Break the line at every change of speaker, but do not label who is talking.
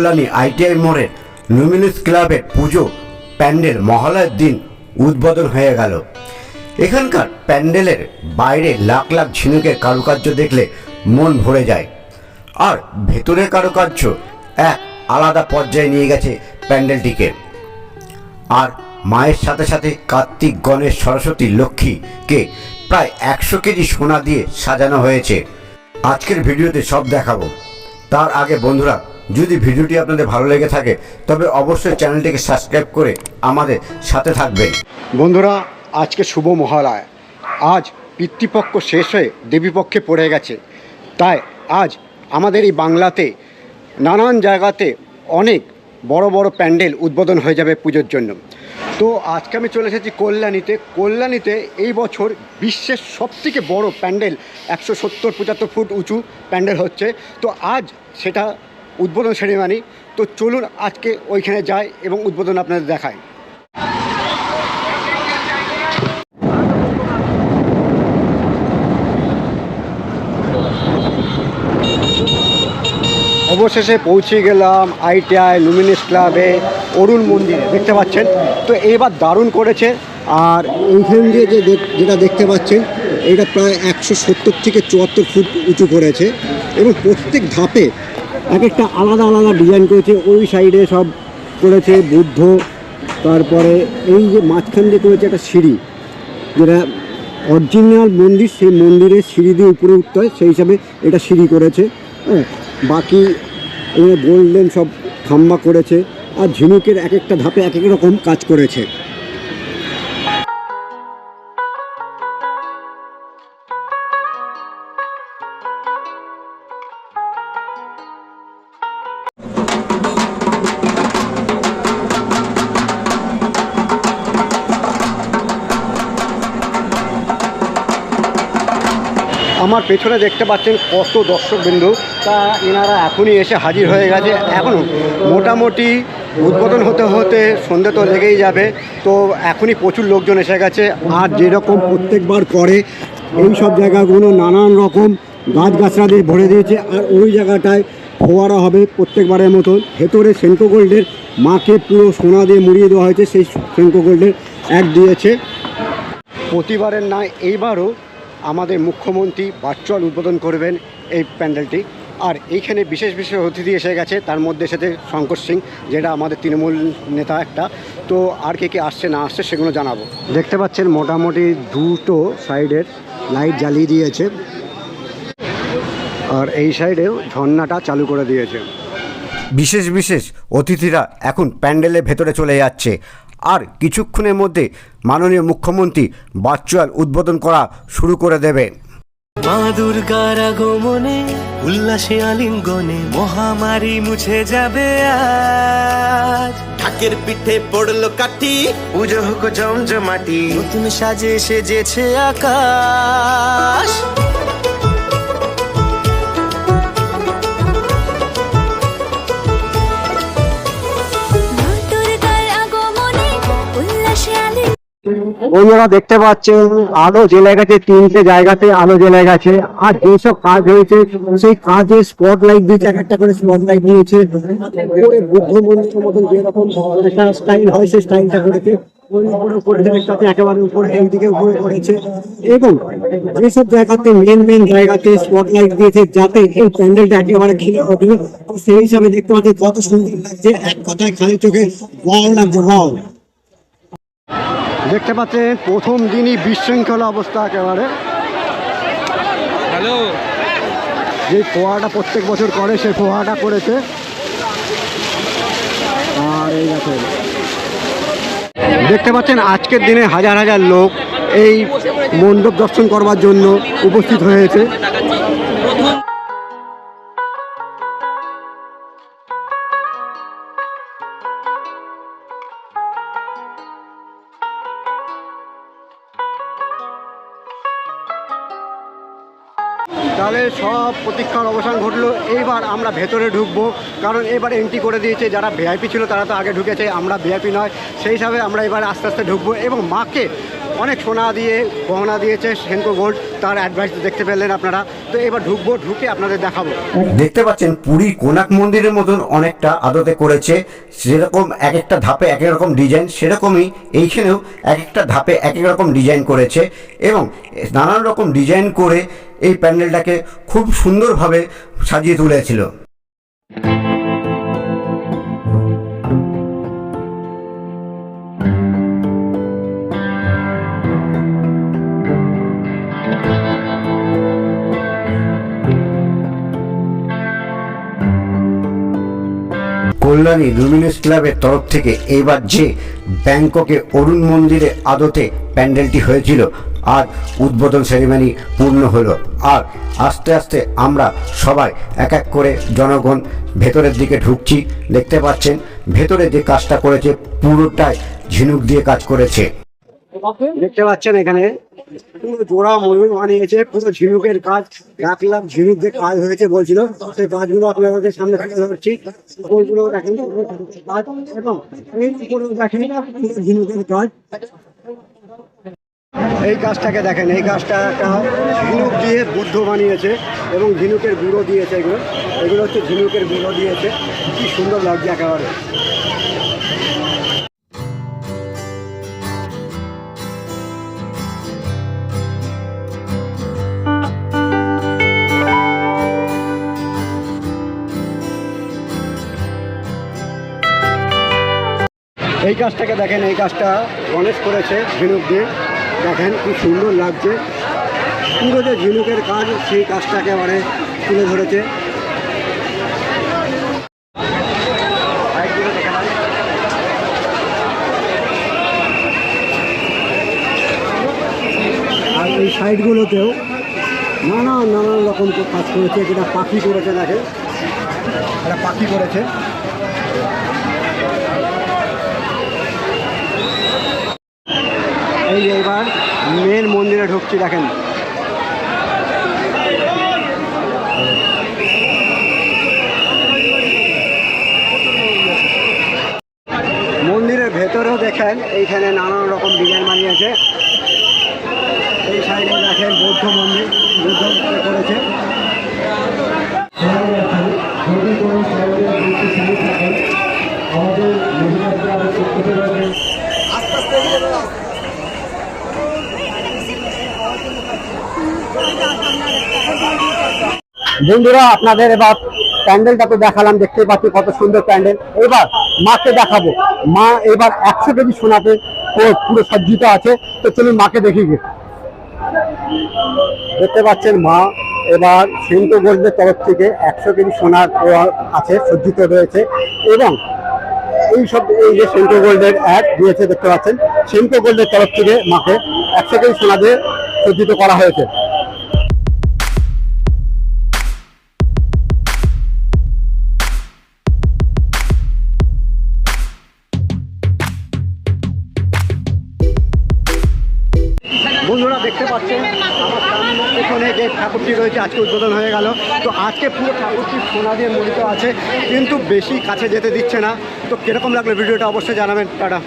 Kalyani ITI মোড়ের লুমিনিস ক্লাবের পুজো, প্যান্ডেল, মহালয়ের দিন উদ্বোধন হয়ে গেল। এখানকার প্যান্ডেলের বাইরে লাখ লাখ ঝিনুকের কারুকার্য দেখলে মন ভরে যায়। আর ভেতরের কারুকার্য এক আলাদা পর্যায়ে নিয়ে গেছে প্যান্ডেলটিকে। আর মায়ের সাথে সাথে কার্তিক, গণেশ, সরস্বতী, লক্ষ্মীকে প্রায় একশো কেজি সোনা দিয়ে সাজানো হয়েছে। আজকের ভিডিওতে সব দেখাবো। তার আগে বন্ধুরা যদি ভিডিওটি আপনাদের ভালো লেগে থাকে, তবে অবশ্যই চ্যানেলটিকে সাবস্ক্রাইব করে আমাদের সাথে থাকবেন।
বন্ধুরা, আজকে শুভ মহালয়। আজ পিতৃপক্ষ শেষ হয়ে দেবীপক্ষে পড়ে গেছে। তাই আজ আমাদের এই বাংলাতে নানান জায়গাতে অনেক বড় বড় প্যান্ডেল উদ্বোধন হয়ে যাবে পুজোর জন্য। তো আজকে আমি চলে এসেছি কল্যাণীতে। কল্যাণীতে এই বছর বিশ্বের সবথেকে বড় প্যান্ডেল একশো সত্তর পঁচাত্তর ফুট উঁচু প্যান্ডেল হচ্ছে। তো আজ সেটা উদ্বোধন সেরেমানি তো চলুন আজকে ওইখানে যাই এবং উদ্বোধন আপনাদের দেখায় অবশেষে পৌঁছে গেলাম আইটিআই লুমিনিস ক্লাবে অরুণ মন্দিরে, দেখতে পাচ্ছেন? তো এইবার দারুণ করেছে। আর এইখান দিয়ে যে যেটা দেখতে পাচ্ছেন এটা প্রায় একশো সত্তর থেকে চুয়াত্তর ফুট উঁচু করেছে। এবং প্রত্যেক ধাপে এক একটা আলাদা আলাদা ডিজাইন করেছে, ওই সাইডে সব করেছে বুদ্ধ, তারপরে এই যে মাঝখান দিয়ে করেছে একটা সিঁড়ি, যেটা অরিজিনাল মন্দির, সেই মন্দিরের সিঁড়ি দিয়ে উপরে উঠতে হয়, সেই হিসাবে এটা সিঁড়ি করেছে হ্যাঁ? বাকি গোল্ডেন সব খাম্বা করেছে, আর ঝিনুকের এক একটা ধাপে এক এক রকম কাজ করেছে। আমার পেছনে দেখতে পাচ্ছেন কত দর্শকবিন্দু। তা এনারা এখনই এসে হাজির হয়ে গেছে। এখনও মোটামুটি উদ্বোধন হতে হতে সন্ধে তো লেগেই যাবে। তো এখনই প্রচুর লোকজন এসে গেছে। আর যেরকম প্রত্যেকবার করে, এই সব জায়গাগুলো নানান রকম গাছগাছড়া দিয়ে ভরে দিয়েছে। আর ওই জায়গাটায় ফোয়ারা হবে প্রত্যেকবারের মতন। ভেতরে সেন্কো গোল্ডের মাকে পুরো সোনা দিয়ে মুড়িয়ে দেওয়া হয়েছে, সেই সেন্কো গোল্ডের এক দিয়েছে। প্রতিবারের নয় এইবারও আমাদের মুখ্যমন্ত্রী ভার্চুয়াল উদ্বোধন করবেন এই প্যান্ডেলটি। আর এইখানে বিশেষ বিশেষ অতিথি এসে গেছে তার মধ্যে এসেছে শঙ্কর সিং যেটা আমাদের তৃণমূল নেতা একটা। তো আর কে কে আসছে না আসছে সেগুলো জানাব। দেখতে পাচ্ছেন মোটামুটি দুটো সাইডের লাইট জ্বালিয়ে দিয়েছে। আর এই সাইডেও ঝর্ণাটা চালু করে দিয়েছে।
বিশেষ বিশেষ অতিথিরা এখন প্যান্ডেলের ভেতরে চলে যাচ্ছে। আর কিছুক্ষণের মধ্যে মাননীয় মুখ্যমন্ত্রী ভার্চুয়াল উদ্বোধন করা শুরু করে দেবে।
মা দুর্গার আগমনে উল্লাসে আলিঙ্গনে মহামারী মুছে যাবে আজ। ঢাকের পিঠে পড়ল কাঠি। পুজো হোক জমজমাটি নতুন সাজে সেজেছে আকাশ।
বন্ধুরা দেখতে পাচ্ছেন, আলো জেলে গেছে তিনটে জায়গাতে আলো জেলে গেছে আর যেসব কাজ হয়েছে, সেই কাজে স্পট লাইট দিয়েছে, এক একটা করে স্পট লাইট দিয়েছে। বুদ্ধ মন্দিরের মতন যেরকম স্টাইল হয়, সেই স্টাইলটা করেছে। একেবারে উপরে উপরে এবং জায়গাতে মেন মেন জায়গাতে দিয়েছে, যাতে এই প্যান্ডেলটা একেবারে ঘিরে সেই হিসাবে দেখতে পাচ্ছি কত সুন্দর লাগছে, এক কথায় খালি চোখে ওয়াও লাগছে দেখতে পাচ্ছেন প্রথম দিনই বিশৃঙ্খলা অবস্থা একেবারে।
হ্যালো।
যে ফোয়ারাটা প্রত্যেক বছর করে সেই ফোয়ারাটা করেছে। আর এই দেখেন। দেখতে পাচ্ছেন আজকের দিনে হাজার হাজার লোক এই মণ্ডপ দর্শন করবার জন্য উপস্থিত হয়েছে। তাহলে সব প্রতীক্ষার অবসান ঘটলো। এইবার আমরা ভেতরে ঢুকবো, কারণ এবার এন্ট্রি করে দিয়েছে যারা ভিআইপি ছিল তারা তো আগে ঢুকেছে, আমরা ভিআইপি নয়। সেই হিসাবে আমরা এবার আস্তে আস্তে ঢুকবো এবং মাকে অনেক সোনা দিয়ে, গহনা দিয়েছে সেনকো গোল্ড তার অ্যাডভাইস দেখতে পেলেন আপনারা। তো এবার ঢুকবো, ঢুকে আপনাদের দেখাবো।
দেখতে পাচ্ছেন পুরীর কোনাক মন্দিরের মতন অনেকটা আদতে করেছে। সেরকম এক একটা ধাপে এক এক রকম ডিজাইন সেরকমই এইখানেও এক একটা ধাপে এক এক রকম ডিজাইন করেছে। এবং নানান রকম ডিজাইন করে এই প্যান্ডেলটাকে খুব সুন্দরভাবে সাজিয়ে তুলেছিল। কল্যাণী লুমিনেস ক্লাবের তরফ থেকে এবার যে ব্যাংককে অরুণ মন্দিরে আদতে প্যান্ডেলটি হয়েছিল, আর উদ্বোধন সেরিমানি পূর্ণ হলো। আর আস্তে আস্তে আমরা সবাই এক এক করে জনগণ ভেতরের দিকে ঢুকছি, দেখতে পাচ্ছেন, ভেতরে যে কাজটা করেছে পুরোটাই ঝিনুক দিয়ে কাজ করেছে।
দেখতে পাচ্ছেন এখানে পুরো জোড়া ময়ূর বানিয়েছে, পুরো ঝিনুকের কাজ। লাখ ঝিনুক দিয়ে কাজ হয়েছে বলছিল। সেই কাজগুলো আপনাদের সামনে তুলে ধরছি। ওইগুলো দেখেন এবং দেখেন ঝিনুকের কাজ। এই কাজটাকে দেখেন, এই কাজটা একটা ঝিনুক দিয়ে বুদ্ধ বানিয়েছে এবং ঝিনুকের গুঁড়ো দিয়েছে এগুলো। এগুলো হচ্ছে ঝিনুকের গুঁড়ো দিয়েছে। কি সুন্দর লাগছে একেবারে। এই কাজটাকে দেখেন, এই কাজটা গণেশ করেছে ঝিনুক দিয়ে। দেখেন খুব সুন্দর লাগছে। পুরো যে ঝিনুকের কাজ, সেই কাজটাকে মানে তুলে ধরেছে। আর এই সাইডগুলোতেও নানান নানান রকম কাজ করেছে, যেটা পাখি করেছে দেখে একটা পাখি করেছে। এই এবার মেন মন্দিরে ঢুকছি, দেখেন। মন্দিরের ভেতরেও দেখেন, এইখানে নানান রকম ডিজাইন বানিয়েছে। এই সাইডে দেখেন বৌদ্ধ মন্দির, বুদ্ধ করেছে যদি কোনো সাইডে আমাদের মহিলাদের আরও করতে পারবে বন্ধুরা, আপনাদের এবার প্যান্ডেলটা তো দেখালাম দেখতে পাচ্ছি কত সুন্দর প্যান্ডেল। এবার মাকে দেখাবো। মা এবার একশো কেজি সোনাতে পুরো সজ্জিত আছে। তো চলুন মাকে দেখি দেখতে পাচ্ছেন মা, এবার সেন্টো গোল্ডের তরফ থেকে একশো কেজি সোনার আছে, সজ্জিত রয়েছে। এবং এই সব, এই যে সেন্টো গোল্ডের অ্যাড দিয়েছে দেখতে পাচ্ছেন। সেন্টো গোল্ডের তরফ থেকে মাকে একশো কেজি সোনা দিয়ে সজ্জিত করা হয়েছে। পাচ্ছেন। আমার সামনে যে ঠাকুরটি রয়েছে, আজকে উদ্বোধন হয়ে গেল। তো আজকে পুরো ঠাকুরটি সোনা দিয়ে মরিত আছে, কিন্তু বেশি কাছে যেতে দিচ্ছে না। তো কীরকম লাগল ভিডিওটা, অবশ্যই জানাবেন। টাটা।